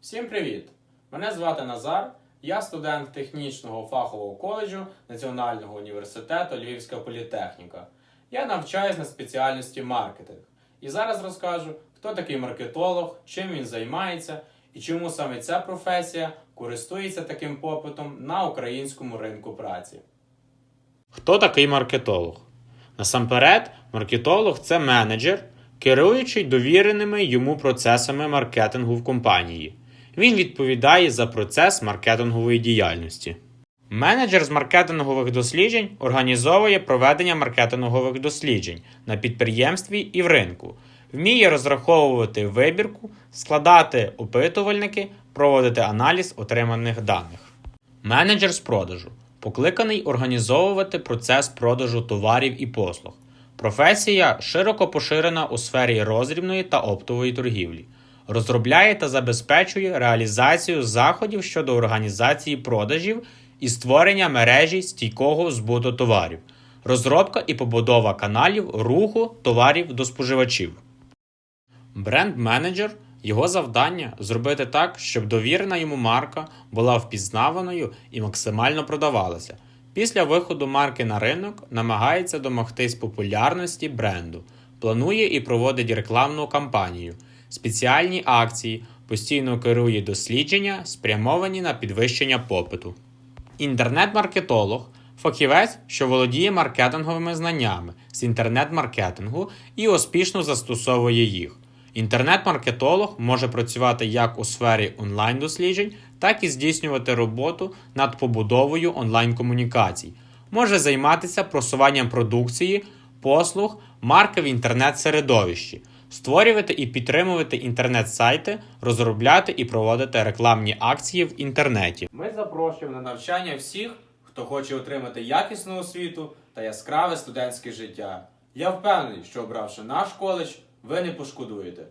Всім привіт! Мене звати Назар. Я студент технічного фахового коледжу Національного університету Львівська політехніка. Я навчаюсь на спеціальності маркетинг. І зараз розкажу, хто такий маркетолог, чим він займається і чому саме ця професія користується таким попитом на українському ринку праці. Хто такий маркетолог? Насамперед, маркетолог це менеджер, керуючий довіреними йому процесами маркетингу в компанії. Він відповідає за процес маркетингової діяльності. Менеджер з маркетингових досліджень організовує проведення маркетингових досліджень на підприємстві і в ринку, вміє розраховувати вибірку, складати опитувальники, проводити аналіз отриманих даних. Менеджер з продажу покликаний організовувати процес продажу товарів і послуг. Професія широко поширена у сфері роздрібної та оптової торгівлі. Розробляє та забезпечує реалізацію заходів щодо організації продажів і створення мережі стійкого збуту товарів, розробка і побудова каналів руху товарів до споживачів. Бренд-менеджер його завдання зробити так, щоб довірена йому марка була впізнаваною і максимально продавалася. Після виходу марки на ринок намагається домогтись популярності бренду, планує і проводить рекламну кампанію, спеціальні акції, постійно керує дослідження, спрямовані на підвищення попиту. Інтернет-маркетолог фахівець, що володіє маркетинговими знаннями з інтернет-маркетингу і успішно застосовує їх. Інтернет-маркетолог може працювати як у сфері онлайн-досліджень, так і здійснювати роботу над побудовою онлайн-комунікацій. Може займатися просуванням продукції, послуг, марки в інтернет-середовищі, створювати і підтримувати інтернет-сайти, розробляти і проводити рекламні акції в інтернеті. Ми запрошуємо на навчання всіх, хто хоче отримати якісну освіту та яскраве студентське життя. Я впевнений, що обравши наш коледж, ви не пошкодуєте.